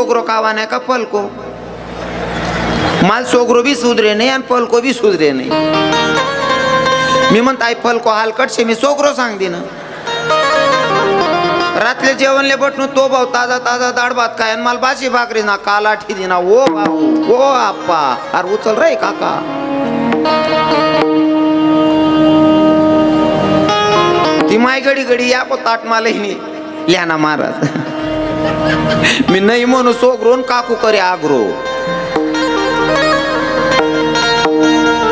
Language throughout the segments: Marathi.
सोगरो कावा नाही का पलको. माल सोगरो भी सुधरे नाही आणि पलको भी सुधरे नाही. मी म्हणत आई हाल हलकटशे मी सोगरो सांग ना रात्री जेवणले बटणू तो भाऊ ताजा ताजा दाड भात काय आणि मला बाशी भाकरी ना काला ठिदी ना ओ भाऊ ओ आप्पा. अरे उचल रे काका. ती माय घडी घडी या को ताट मालही लिहाना महाराज. मी नाही म्हणू सोगरून काकू करे आग्रो.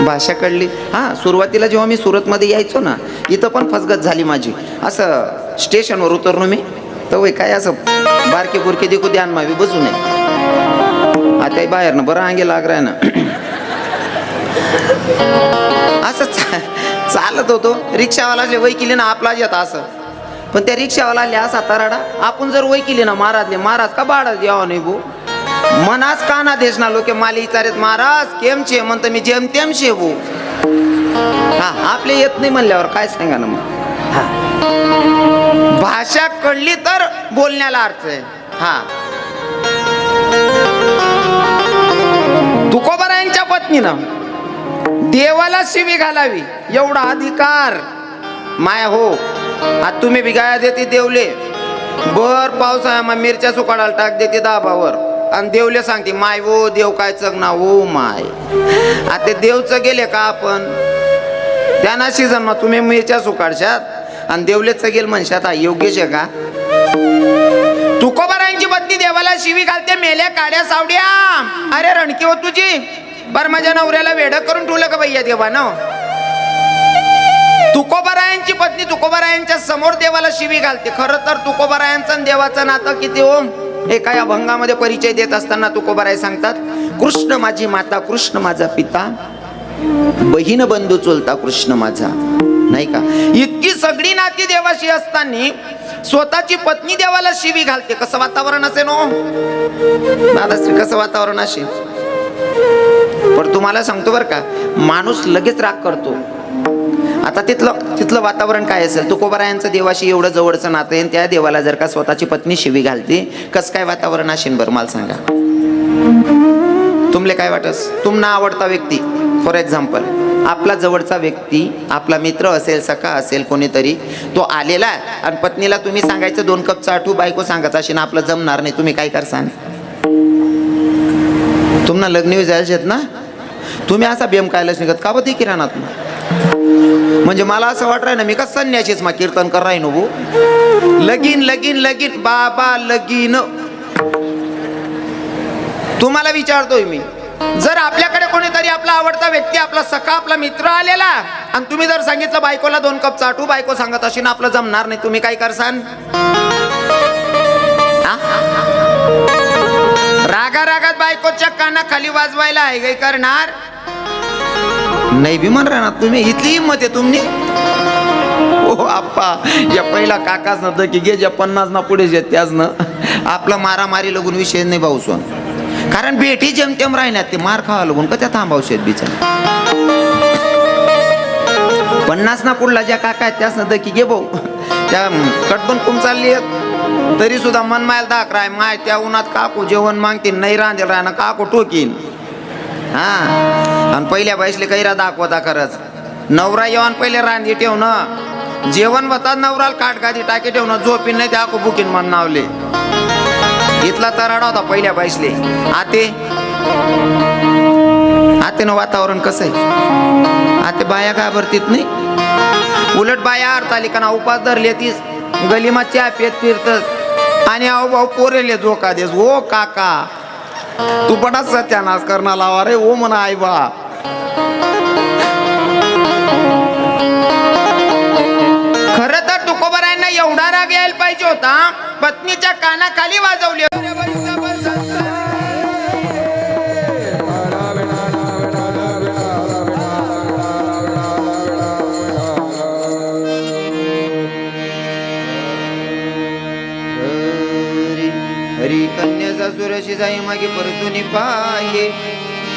भाषा कळली? हा सुरुवातीला जेव्हा मी सुरतमध्ये यायचो ना इथं पण फसगत झाली माझी. असं स्टेशनवर उतरलो मी. तर वय काय असं बारके बुरके देखू द्यान मावी बजू नये. आता बाहेर ना बरं अंगे लागराय ना. असं चा- चालत होतो. रिक्षावाला जे वय केली ना आपला येत असं. पण त्या रिक्षावाला आले असा तराडा आपण जर वय केली ना महाराजले महाराज का बाळा यावा नाही भो? मनाच काना देश ना लोके माले विचारेत महाराज केम छे? म्हणतं मी जेम तेम शे भो. हा आपले येत नाही म्हणल्यावर काय सांगा ना मग? हा. भाषा कळली तर बोलण्याला अर्थ आहे. हा. तुकोबरायांच्या पत्नीनं देवाला शिवी घालावी एवढा अधिकार. माया हो आता तुम्ही बिगाया देते देवले. भर पावसाळ्या मग मिरच्या सुकाडाला टाक देते दाबावर. आणि देवले सांगते माय ओ देव काय चगना ओ माय. आता ते देवचं गेले का आपण? त्यांना सीझन मग तुम्ही मिरच्या सुकाडशात. आणि देवले चगेल म्हणशात हा योग्यच आहे का? तुकोबारांची बत्ती देवाला शिवी घालते मेल्या काड्या सावड्या. अरे रणकी हो तुझी. बर माझ्या नवऱ्याला वेड करून ठेवलं का भैया देवानं? तुकोबारायांची पत्नी तुकोबारायांच्या समोर देवाला शिवी घालते. खरं तर तुकोबारायांचं आणि देवाचं नातं किती ओम एका या भंगामध्ये परिचय देत असताना तुकोबाराय सांगतात कृष्ण माझी माता कृष्ण माझा पिता बहीण बंधू चोलता कृष्ण माझा. नाही का? इतकी सगळी नाती देवाशी असताना स्वतःची पत्नी देवाला शिवी घालते. कसं वातावरण असेल नो दादाश्री कसं वातावरण असेल? पण तुम्हाला सांगतो बरं का माणूस लगेच राग करतो. आता तिथलं तिथलं वातावरण काय असेल? तुकोबारायांचं देवाशी एवढं जवळचं नातं आहे त्या देवाला जर का स्वतःची पत्नी शिवी घालते कसं काय वातावरण असेल बरं? मला सांगा. तुमले काय वाटस तुमना आवडता व्यक्ती फॉर एक्झाम्पल आपला जवळचा व्यक्ती आपला मित्र असेल सखा असेल कोणीतरी तो आलेला आहे आणि पत्नीला तुम्ही सांगायचं दोन कप चाठू बायको सांगतच अशी ना आपलं जमणार नाही तुम्ही काय करसान? तुम्हाला लग्न जायचे ना? तुम्ही असा बेम कायलाच निघत का बी किराणात म्हणजे मला असं वाट ना मी का संन्याशीच मा कीर्तन कर राही नो हो लगीन लगीन लगीन बाबा लगीन. तुम्हाला विचारतोय मी जर आपल्याकडे कोणीतरी आपला आवडता व्यक्ती आपला सखा आपला मित्र आलेला आणि तुम्ही जर सांगितलं बायकोला दोन कप चाटू बायको सांगत अशी ना आपलं जमणार नाही तुम्ही काय करसान? रागा रागात बायकोच्या काना खाली वाजवायला आहे काही करणार? नाही बी राहणार तुम्ही? इथली हिंमत आहे तुम्ही ओ हो, आप्पा. या पहिला काकाच नव्हतं की घे ज्या पन्नास ना पुढे जे त्याच ना. आपला मारामारी लगून विषय नाही भाऊ सोन. कारण बेटी जेमतेम राहिल्यात ते मार खावा लागून का त्या थांबावशेत बिचार? पन्नास ना पुढला ज्या काका आहेत त्याच नव्हतं की गे भाऊ. त्या कटबन कुम चालली आहेत. तरी सुद्धा मन मायल दाखराय माय त्या उन्हात काकू जेवण मागतील नाही रांधेल राहणार काकू टोकीन. हा. आणि पहिल्या बाईसले कैरा दाखवता खरंच नवरा येऊन पहिले रांधी ठेवणं. जेवण होता नवराला काटगादी टाकी ठेवणं झोपीन नाही त्या बुकीन मन नावले. इथला तराडा होता पहिल्या बाईसले. आते. आतेनं वातावरण कसं आहे? आते बाया का भरतीत नाही? उलट बाया हरतालिकाना उपास धरले तीच गलीमा चहा पेत फिरतस आणि अहो भाऊ पोरेले झोका देस ओ काका. तू बडा सत्यानाश करणार लावा रे ओ म्हणा आई बा खर तर तुकोबरायांना एवढा राग यायला पाहिजे होता पत्नीच्या कानाखाली वाजवली. कन्याचा जाई मागे परतून पाये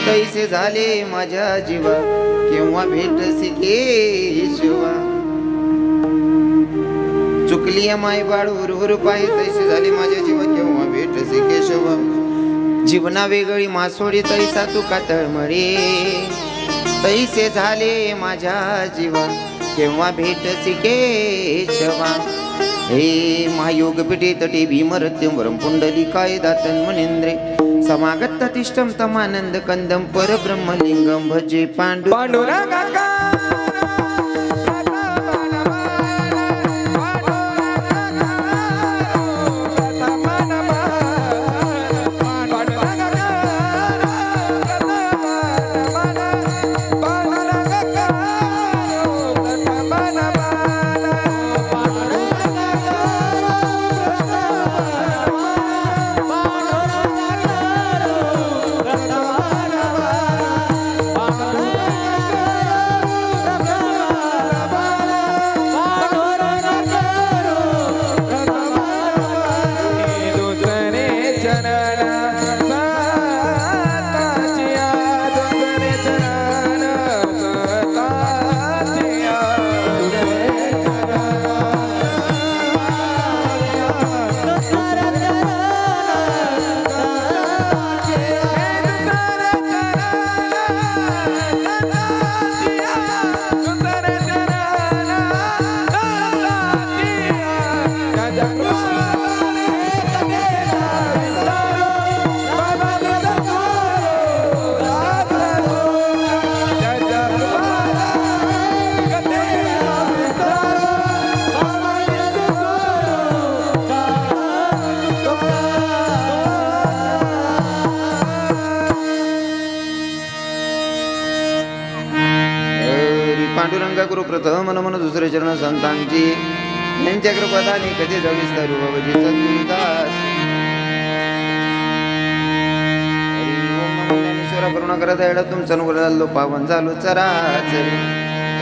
तैसे झाले माझ्या जीवा केव्हा भेट सिके शिवा चुकली माय बाळ हुरहुर पाय तैसे झाले माझ्या जीवा केव्हा भेट सिके शिवा जीवना वेगळी मासोळी तैसा तुका तळमळे तैसे झाले माझ्या जीवा केव्हा भेट केशवा हे महायोग पिठे तटे भीमरत्यं वरं पुंडलिकाय दातन मनेंद्रे. समागत तिष्ठम तमानंद कंदम परब्रह्मलिंगम भजे पांडु पांडुरंगा पांडुरंग गुरु प्रथम मन मन दुसरे चरण संतांची. यांच्या कृपदाने कधी सविस्तर बाबाजी सद्गुरुदास हरी करुणा करत येडा तुमचा अनुग्रह झालो पावन झालो चरा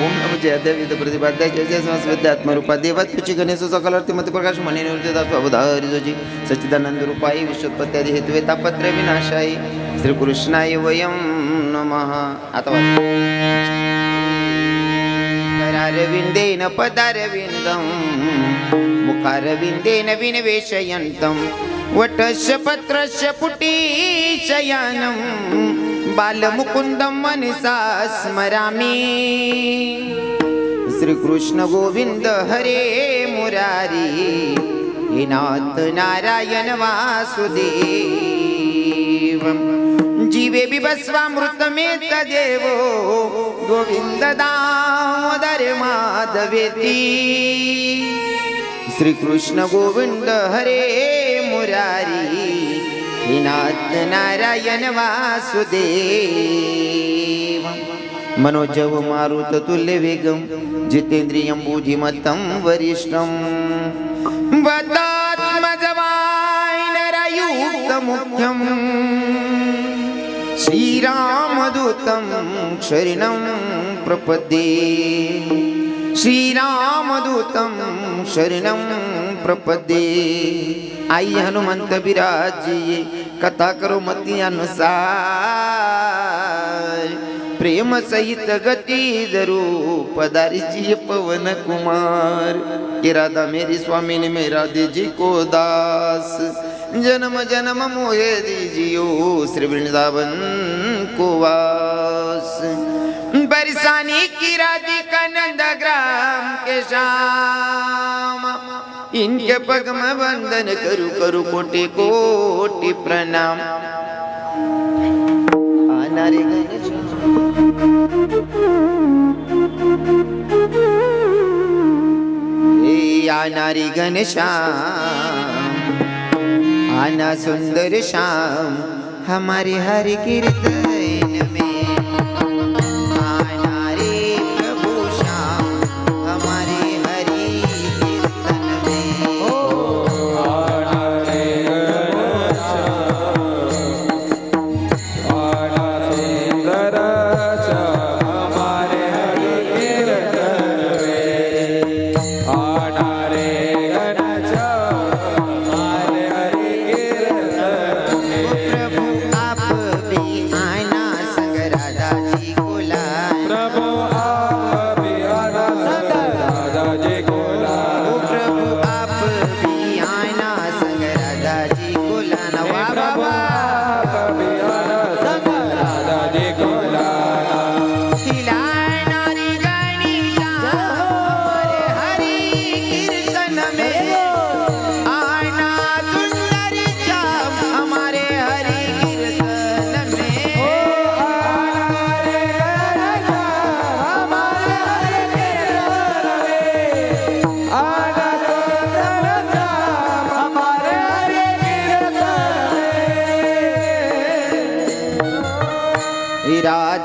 ओम नम जय देविद प्रतिपाद्या जय जय संस विद्यात्मरूपा देवा गणेश सकलार्थी मती प्रकाश म्हणे निवृत्ती दास अवधारी सच्चिदानंद रूपाई विश्वोत्पत्त्यादी हेतुवे तापत्र विनाशाई. श्रीकृष्णाय वयं नमः. आता वाचा. करारविन्देन पदारविन्दं मुखारविन्देन विनिवेशयन्तं वटस्य पत्रस्य पुटीशयानं बालमुकुन्दं मनसा स्मरामि श्रीकृष्ण गोविन्द हरे मुरारी हे नाथ नारायण वासुदेव जीवे बिभस्वामृतमेत देवो गोविन्द दामोदर माधवेती। श्रीकृष्ण गोविंद हरे मुरारी हे नारायण वासुदेव। मनोजव मारुत तुल्य वेगम जितेंद्रियम बुद्धिमत्तम वरिष्ठम। वदात्मजवाय नरयुक्त मुख्यम। श्रीरामदूतम शरणं प्रपदे श्रीरामदूतं शरणं प्रपदे आई हनुमंत बिराजी कथा करो मती अनुसार। प्रेम सहित गती जरू पदारीची पवन कुमार। कि राधा मेरी स्वामी ने मेरा दीजी को दास। जन्म जन्म मोहे दीजियो श्री वृंदावन को वास। बरसानी की राधिका नंद ग्राम के श्याम। इनके पग में वंदन करू करू कोटि कोटि प्रणाम। आना रे गणेश हे आनारी घनश्याम आना सुंदर श्याम हमारे हरि कीर्तन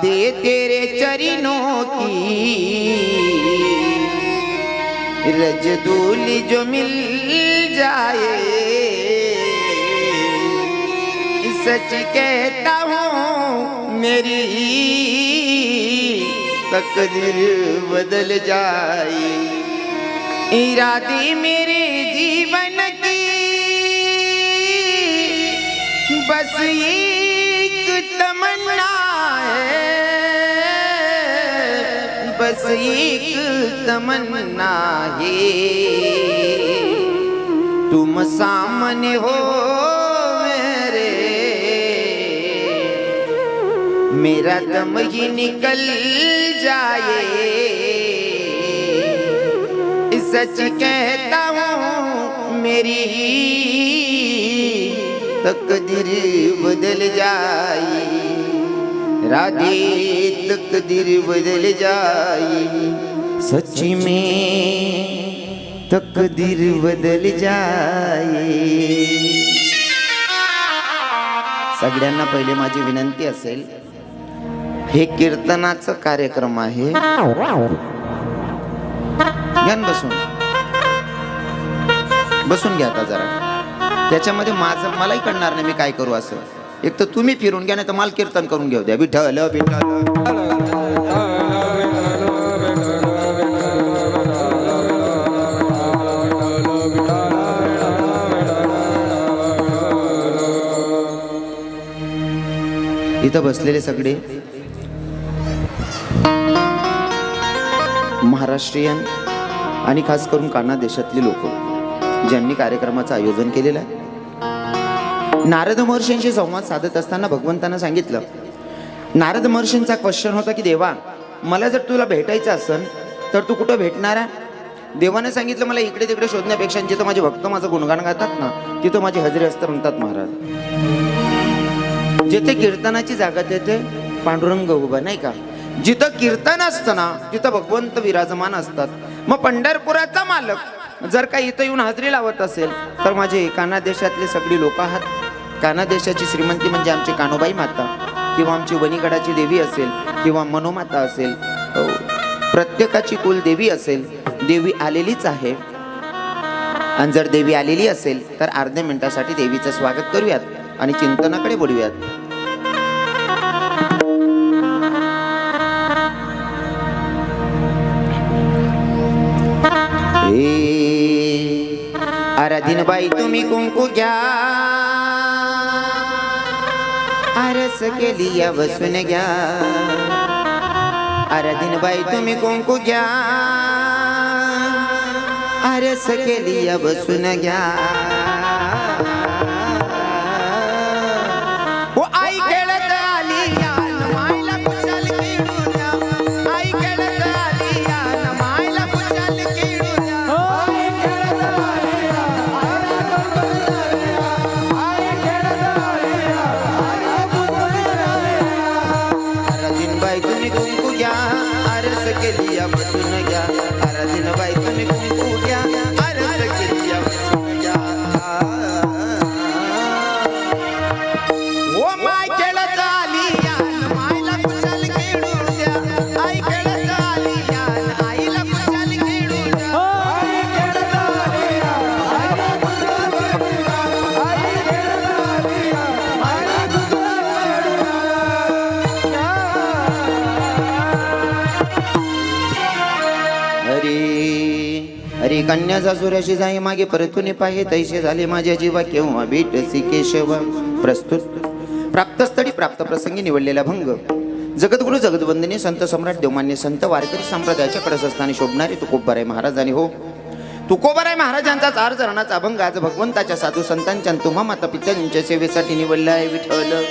दे तेरे चरणों की। रजदूली जो मिल जाए। सच कहता हूँ मेरी तकदीर बदल जाए। इरादे मेरे जीवन की। बस ये बस एक तमन्ना है। तुम सामने हो मेरे। मेरा दम ही निकल जाए। सच कहता हूँ मेरी तकदीर बदल जाए। राधे तकदीर बदल जाई। सच्ची में तकदीर बदल जाई। सगळ्यांना पहिले माझी विनंती असेल हे कीर्तनाचं कार्यक्रम आहे. घ्या बसून. बसून घ्या आता जरा. त्याच्यामध्ये माझं मलाही कळणार नाही मी काय करू असं. एक तर तुम्ही फिरून घ्या नाही तर मला कीर्तन करून घेऊ द्या. विठ्ठल विठ्ठल. इथं बसलेले सगळे महाराष्ट्रीयन आणि खास करून काना देशातले लोक ज्यांनी कार्यक्रमाचं आयोजन केलेलं आहे. नारद महर्षींशी संवाद साधत असताना भगवंतानं सांगितलं नारद महर्षींचा क्वेश्चन होता की देवा मला जर तुला भेटायचं असेल तर तू कुठं भेटणार आहे? देवाने सांगितलं मला इकडे तिकडे शोधण्यापेक्षा जिथं माझे भक्त माझं गुणगान गातात ना तिथं माझी हजरे असतं म्हणतात महाराज. जिथे कीर्तनाची जागा तेथे पांडुरंग उभा नाही का? जिथं कीर्तन असतं ना तिथं भगवंत विराजमान असतात. मग पंढरपुराचा मालक जर का इथं येऊन हजेरी लावत असेल तर माझे काना देशातले सगळी लोक आहात. काना देशाची श्रीमंती म्हणजे आमची कानोबाई माता किंवा आमची वणीगडाची देवी असेल किंवा मनोमाता असेल प्रत्येकाची प्रत्येकाची कुलदेवी असेल देवी आलेलीच आहे. आणि जर देवी आलेली असेल तर अर्ध्या मिनिटासाठी देवीचं स्वागत करूयात आणि चिंतनाकडे बोलूयात. ए, आराधीन बाई तुम्ही कुंकू घ्या. आरस केली या बसून घ्या आराधीन बाई तुम्ही कुंकू घ्या आरस केली या बसून घ्या कन्या सासुराशी जाई मागे परतून पाहे तैसे झाले माझ्या जीवा केव्हा भेट केशव? प्रस्तुत. प्राप्तस्थळी प्राप्त प्रसंगी निवडलेला भंग. जगद्गुरु जगदवंदनी संत सम्राट देवमान्य संत वारकरी संप्रदायाच्या कडसस्थानी शोभणारे तुकोबराय महाराज आणि हो. तुकोबराय महाराजांचा चार चरणाचा अभंग आज भगवंताच्या साधू संतांच्या तुम्हा माता पित्यांच्या सेवेसाठी निवडला आहे विठ्ठल.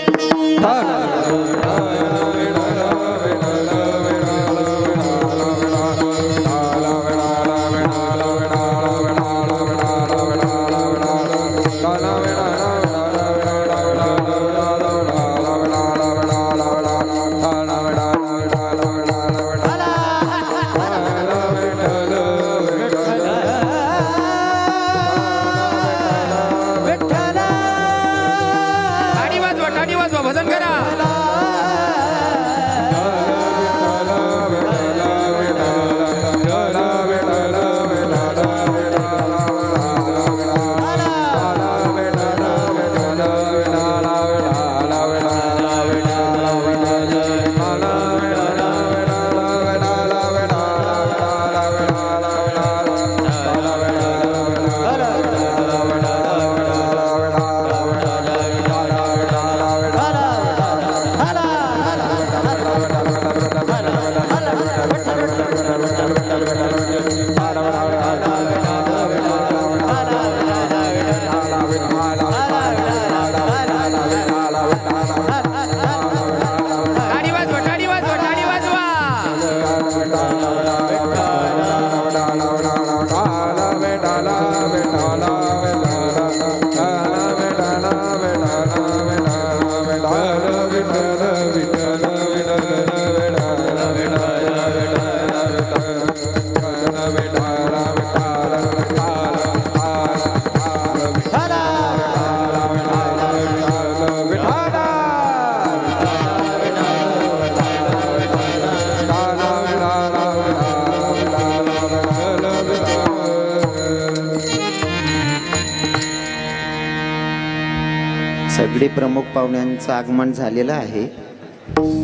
प्रमुख पाहुण्यांचं आगमन झालेलं आहे.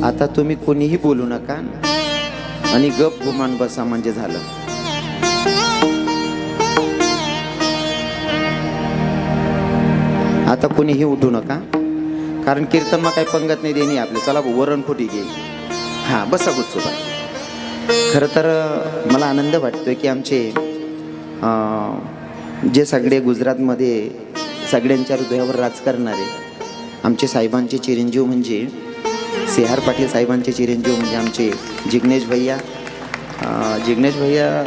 आता तुम्ही कोणीही बोलू नका. आणि गप गुमान बसा म्हणजे झालं. आता कोणीही उठू नका. कारण कीर्तन मग काही पंगत नाही देणी आपले. चला वरण खोटी घे हां बसा गुच्चूबा खरं तर मला आनंद वाटतोय की आमचे जे सगळे गुजरातमध्ये सगळ्यांच्या हृदयावर राज करणारे आमचे साहेबांचे चिरंजीव म्हणजे सी आर पाटील साहेबांचे चिरंजीव म्हणजे आमचे जिग्नेश भैया. जिग्नेश भैया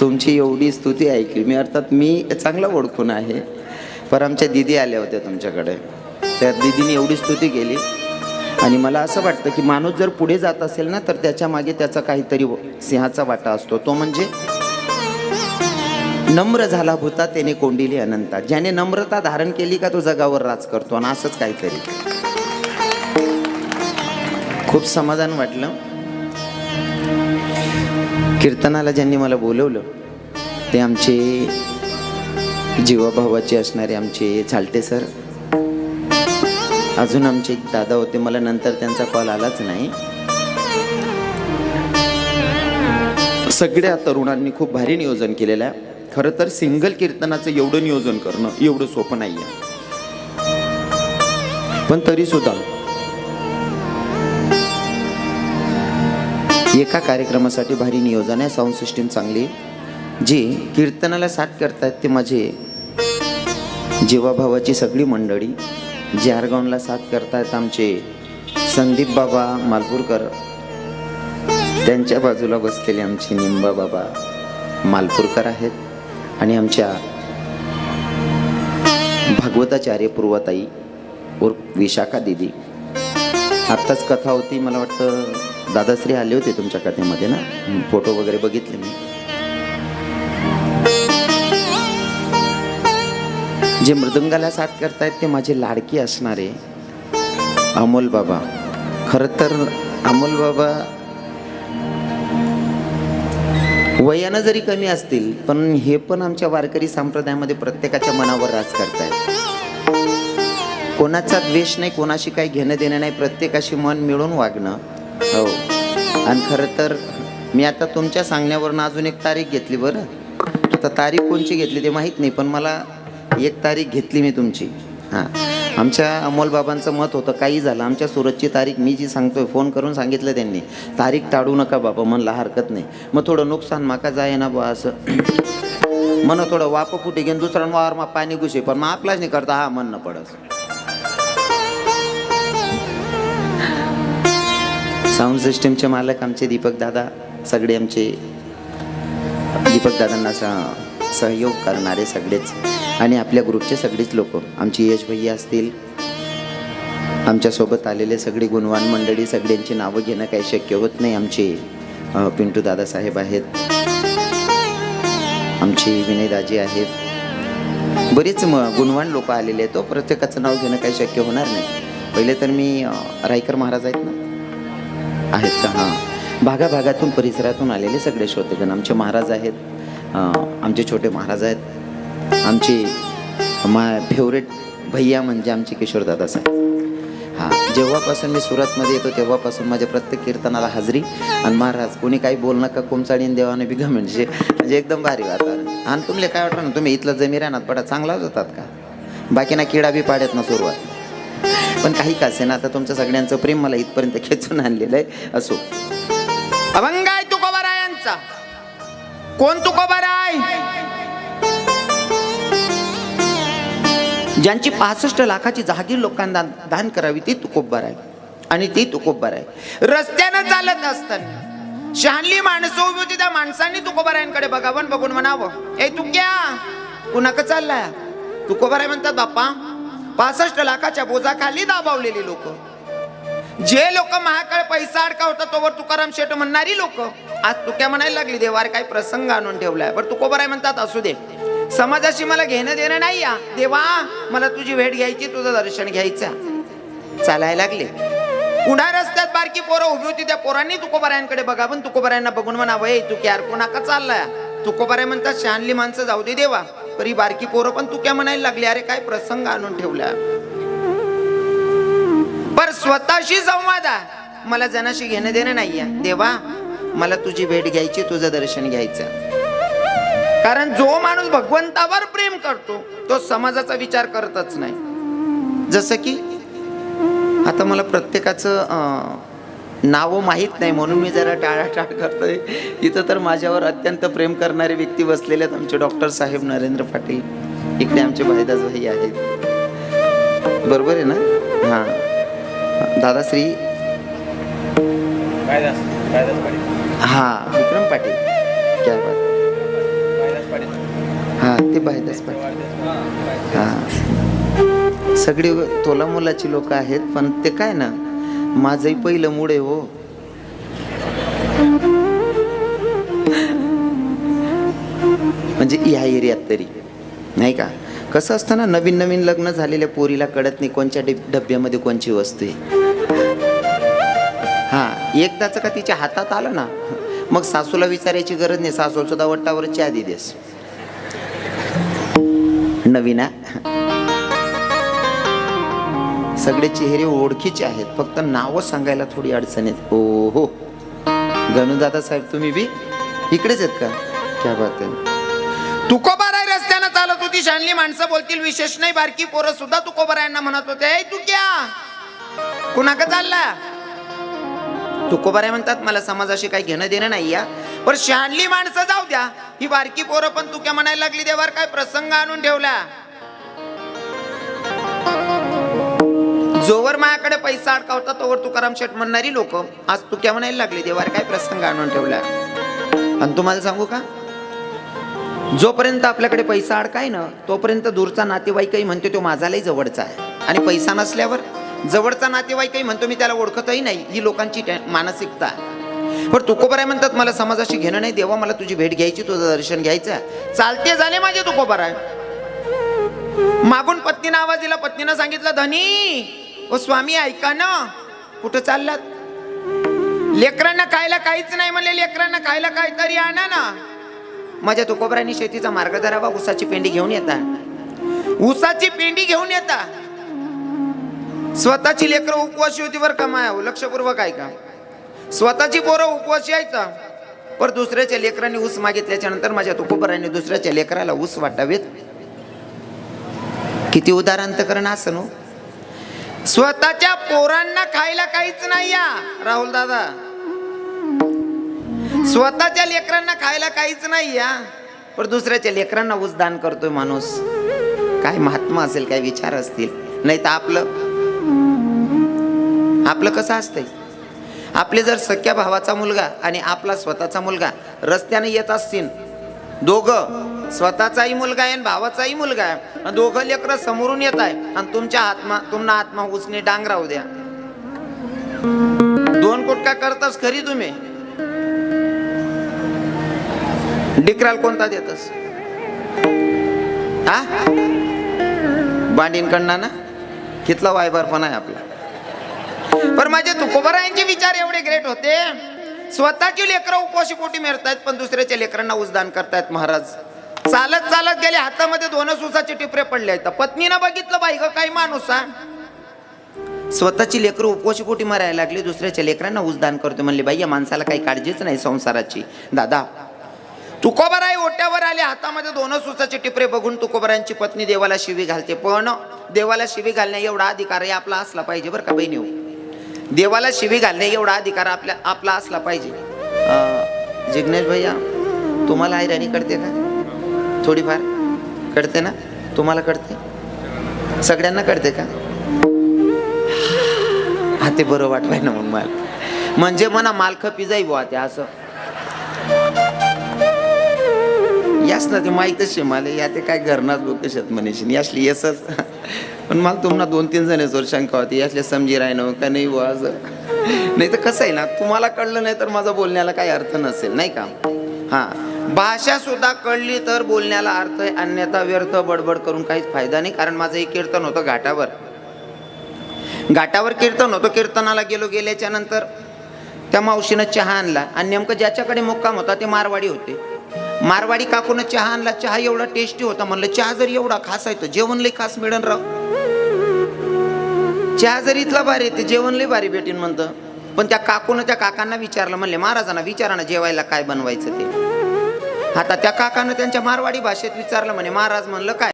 तुमची एवढी स्तुती ऐकली. मी अर्थात मी चांगला ओळखून आहे पर आमच्या दिदी आल्या होत्या तुमच्याकडे. त्या दिदीने एवढी स्तुती केली. आणि मला असं वाटतं की माणूस जर पुढे जात असेल ना तर त्याच्यामागे त्याचा काहीतरी सिंहाचा वाटा असतो. तो म्हणजे नम्र झाला भूता त्याने कोंडिली अनंता. ज्याने नम्रता धारण केली का तो जगावर राज करतो आणि असंच काहीतरी. खूप समाधान वाटलं. कीर्तनाला ज्यांनी मला बोलवलं ते आमचे जीवाभावाचे असणारे आमचे झालटे सर. अजून आमचे एक दादा होते मला नंतर त्यांचा कॉल आलाच नाही. सगळ्या तरुणांनी खूप भारी नियोजन केलेलं आहे. खरं तर सिंगल कीर्तनाचं एवढं नियोजन करणं एवढं सोपं नाही आहे पण तरी सुद्धा एका कार्यक्रमासाठी भारी नियोजन आहे साऊंड सिस्टीम चांगली. जी कीर्तनाला साथ करतायत ते माझे जीवाभावाची सगळी मंडळी. जे आरगावला साथ करतायत आमचे संदीप बाबा मालपूरकर. त्यांच्या बाजूला बसलेले आमचे निंबा बाबा मालपूरकर आहेत. आणि आमच्या भागवताचार्य पूर्वताई उर्फ विशाखा दिदी. आत्ताच कथा होती मला वाटतं दादाश्री आले होते तुमच्या कथेमध्ये ना? फोटो वगैरे बघितले मी. जे मृदंगाला साथ करतायत ते माझे लाडके असणारे अमोल बाबा. खरं तर अमोल बाबा वयानं जरी कमी असतील पण हे पण आमच्या वारकरी संप्रदायामध्ये प्रत्येकाच्या मनावर राज करतायत. कोणाचा द्वेष नाही कोणाशी काही घेणं देणं नाही प्रत्येकाशी मन मिळून वागणं. हो. आणि खरं तर मी आता तुमच्या सांगण्यावरनं अजून एक तारीख घेतली बरं. आता तारीख कोणची घेतली ते माहीत नाही पण मला एक तारीख घेतली मी तुमची. हां. आमच्या अमोलबाबांचं मत होतं काही झालं. आमच्या सुरतची तारीख मी जी सांगतोय फोन करून सांगितलं त्यांनी. तारीख टाळू नका बाबा म्हणला हरकत नाही. मग थोडं नुकसान माका जाय ना बा असं. म्हण थोडं वाप कुठे घेऊन दुसरा वावर मग पाणी घुसे पण मग आपलाच नाही करता हा म्हणणं पडस. साऊंड सिस्टीमचे मालक आमचे दीपक दादा सगळे आमचे दीपक दादांना स- सहयोग करणारे सगळेच. आणि आपल्या ग्रुपचे सगळीच लोक आमची यश भैया असतील आमच्यासोबत आलेले सगळी गुणवान मंडळी सगळ्यांची नावं घेणं काही शक्य होत नाही. आमचे पिंटू दादासाहेब आहेत. आमची विनयदाजी आहेत. बरेच म गुणवान लोक आलेले आहेत. तो प्रत्येकाचं नाव घेणं काही शक्य होणार नाही. पहिले तर मी रायकर महाराज आहेत ना? आहेत का? हां. भागाभागातून परिसरातून आलेले सगळे श्रोतेगण. आमचे महाराज आहेत. आमचे छोटे महाराज आहेत. आमचे मा फेवरेट भैया म्हणजे आमचे किशोरदादा साहेब. हां जेव्हापासून मी सुरतमध्ये येतो तेव्हापासून माझ्या प्रत्येक कीर्तनाला हाजरी. आणि महाराज कोणी काही बोल नका कोमचाडीन देवाने बिगा म्हणजे म्हणजे एकदम भारी वातावरण. आणि तुमले काय वाटतं ना तुम्ही इथलं जमीन राहणार पडा चांगलाच होतात का? बाकी ना किडा बी पाड्यात ना सुरुवात. पण काही का ना आता तुमचं सगळ्यांचं प्रेम मला इथपर्यंत खेचून आणलेलं आहे. असो. अभंग आहे तुकोबारायांचा. कोण तुकोबाराय? ज्यांची पासष्ट लाखाची जहागीर लोकांना दान- दान करावी ती तुकोबार आहे. आणि ती तुकोबार आहे. रस्त्यानं चालत असताना शहाणली माणसं उभी होती त्या माणसांनी तुकोबारायांकडे बघावं बघून म्हणावं ए तू क्या? कुणाक चाललाय? तुकोबाराय म्हणतात बाप्पा पासष्ट लाखाच्या बोजाखाली दाबावलेली लोक. जे लोक महाकाळ पैसा अडका होता तोवर तुकाराम शेठ म्हणणारी लोक. आज तुक्या म्हणायला लागली देवार काही प्रसंग आणून ठेवलाय. बरं तुकोबाराय म्हणतात असू दे. समाजाशी मला घेणं देणं नाही या. देवा मला तुझी भेट घ्यायची तुझं दर्शन घ्यायचं. चालायला लागले. पुन्हा रस्त्यात बारकी पोरं उभी होती त्या पोरांनी तुकोबाऱ्यांकडे बघा. पण तुकोबाऱ्यांना बघून म्हणावं ए तू यार कोणाका चाललाय? तुकोबारे म्हणतात शहानली माणसं जाऊ दे देवा. परी बारकी पोरं पण तुक्या म्हणायला लागली? अरे काय प्रसंग आणून ठेवला. पर स्वतःशी संवाद मला जनाशी घेणं देणं नाहीये देवा मला तुझी भेट घ्यायची तुझं दर्शन घ्यायचं. कारण जो माणूस भगवंतावर प्रेम करतो तो समाजाचा विचार करतच नाही. जसं की आता मला प्रत्येकाचं नावं माहीत नाही म्हणून मी जरा टाळाटाळ करतोय. इथं तर माझ्यावर अत्यंत प्रेम करणारे व्यक्ती बसलेले आहेत आमचे डॉक्टर साहेब नरेंद्र पाटील. इकडे आमचे भाईदास भाई आहेत. बरोबर आहे ना? हां. दादाश्री. हां विक्रम पाटील. क्या बात. हां ते पाहिजेच पाटील हां. सगळी तोला मुलाची लोक आहेत पण ते काय ना माझंही पहिलं मूड आहे हो. म्हणजे ह्या एरियात तरी नाही का? कसं असतं ना नवीन नवीन लग्न झालेल्या पोरीला कळत नाही कोणच्या डिब- डब्यामध्ये कोणची वस्तू आहे. हां एकदाचं का तिच्या हातात आलं ना मग सासूला विचारायची गरज नाही सासू सुद्धा वट्टावर चहा देस. नवीना सगळे चेहरे ओळखीचे आहेत. फक्त नावं सांगायला थोडी अडचण आहेत. ओ हो गणुदादा साहेब तुम्ही बी इकडेच आहेत का? क्या बात आहे. तुकोबाराय रस्त्यानं चालत होती. शानली माणसं बोलतील विशेष नाही बारकी पोरं सुद्धा तुकोबारायांना म्हणत होते. "ए, तू क्या? कुणाक चालला? तुकोबाराय म्हणतात मला समाजाशी काही घेणं देणं नाही या बरं शहाणली माणसं जाऊ द्या. ही बारकी पोरं पण तुक्या म्हणायला लागली देवार काय प्रसंग आणून ठेवला. जोवर माझ्याकडे पैसा अडकावता तोवर तुकाराम शेठ म्हणणारी लोक आज तुक्या म्हणायला लागली देवार काय प्रसंग आणून ठेवला. आणि तुम्हाला सांगू का? जोपर्यंत आपल्याकडे पैसा अडकाय ना तोपर्यंत दूरचा नातेवाईकही म्हणतो तो माझालाही जवळचा आहे. आणि पैसा नसल्यावर जवळचा नातेवाईकही म्हणतो मी त्याला ओळखतही नाही. ही लोकांची मानसिकता आहे. पण तुकोबाराय म्हणतात मला समाजाशी घेणं नाही देवा मला तुझी भेट घ्यायची तुझं दर्शन घ्यायचं चालते झाले माझे तुकोबाराय मागून पत्नीनं आवाज दिला पत्नीनं सांगितलं धनी ओ स्वामी ऐका ना कुठं चाललात? लेकरांना खायला काहीच नाही म्हणले लेकरांना खायला काहीतरी आणा ना. माझ्या तुकोबरांनी शेतीचा मार्ग धरावा उसाची पेंडी घेऊन येता. उसाची पेंडी घेऊन येता? स्वतःची लेकरं उपवाशी होती बरं का माया लक्षपूर्वक ऐका. स्वतःची पोरं उपवासी यायचा पर दुसऱ्याच्या लेकरांनी ऊस मागितल्याच्या नंतर माझ्या तुकोबरांनी दुसऱ्याच्या लेकराला ऊस वाटावेत? किती उदाहरण असं नो स्वतःच्या पोरांना खायला काहीच नाही या राहुल दादा. स्वतःच्या लेकरांना खायला काहीच नाही या पण दुसऱ्याच्या लेकरांना ऊस दान करतोय माणूस. काय महात्मा असेल काय विचार असतील. नाही तर आपलं आपलं कसं असतंय? आपले जर सख्या भावाचा मुलगा आणि आपला स्वतःचा मुलगा रस्त्याने येत असतील दोघं स्वतःचाही मुलगा आहे आणि भावाचाही मुलगा आहे. आणि दोघं लेकरं समोरून येत आहे आणि तुमच्या आत्मा तुमना आत्मा उसने डांग राहू द्या. दोन कोटका करतास खरी तुम्ही? डिकराल कोणता देतस? हा? बांडींकडनं ना? कितला वायबारपणा आहे आपला. पण माझे तुकोबरायांचे विचार एवढे ग्रेट होते. स्वतःची लेकरं उपवाशी कोटी मिळतायत पण दुसऱ्याच्या लेकरांना उजदान करतायत महाराज. चालत चालत गेले हातामध्ये दोन सुसाचे टिपरे पडले आहेत. पत्नीनं बघितलं बाई ग काही माणूस स्वतःची लेकरं उपवाशी कोटी मारायला लागली दुसऱ्याच्या लेकरांना उजदान करतो म्हणले बाई या माणसाला काही काळजीच नाही संसाराची. दादा. तुकोबराई ओट्यावर आले हातामध्ये दोन सुसाचे टिपरे बघून तुकोबरायांची पत्नी देवाला शिवी घालते. पण देवाला शिवी घालणे एवढा अधिकार आपला असला पाहिजे बरं का बहिणी देवाला शिवी घालणे एवढा अधिकार आपल्या आपला असला पाहिजे. जिग्नेश भैया तुम्हाला हैराणी करते का? थोडीफार. कळते ना? तुम्हाला कळते? सगळ्यांना कळते का? हा ते बरं वाटवाय ना मग मला. म्हणजे म्हणा मालख पिजाई बुवा ते असं. यास ना ते माहीतच आहे मला. या ते काय घरनाच लोक शेत म्हणेशीन यासली येसच. पण मला तुम्हाला दोन तीन जणांवर शंका होती. यासले समजी राहिनो का नाही बुवा असं? नाही तर कसं आहे ना तुम्हाला कळलं नाही तर माझं बोलण्याला काही अर्थ नसेल नाही का? हां. भाषा सुद्धा कळली तर बोलण्याला अर्थ आहे अन्यथा व्यर्थ बडबड करून काहीच फायदा नाही कारण माझं एक कीर्तन होतं घाटावर. घाटावर कीर्तन होतं कीर्तनाला गेलो गेल्याच्यानंतर त्या मावशीनं चहा आणला. आणि नेमकं ज्याच्याकडे मुक्काम होता ते मारवाडी होते. मारवाडी काकूनं चहा आणला. चहा एवढा टेस्टी होता म्हणलं चहा जर एवढा खास आहे तर जेवण लई खास मिळन राव. चहा जरी इथला भारी ते जेवण लय भारी भेटेन म्हणतं. पण त्या काकून त्या काकांना विचारलं म्हणले महाराजांना विचारा ना जेवायला काय बनवायचं ते? आता त्या काकानं त्यांच्या मारवाडी भाषेत विचारलं म्हणे महाराज म्हणलं काय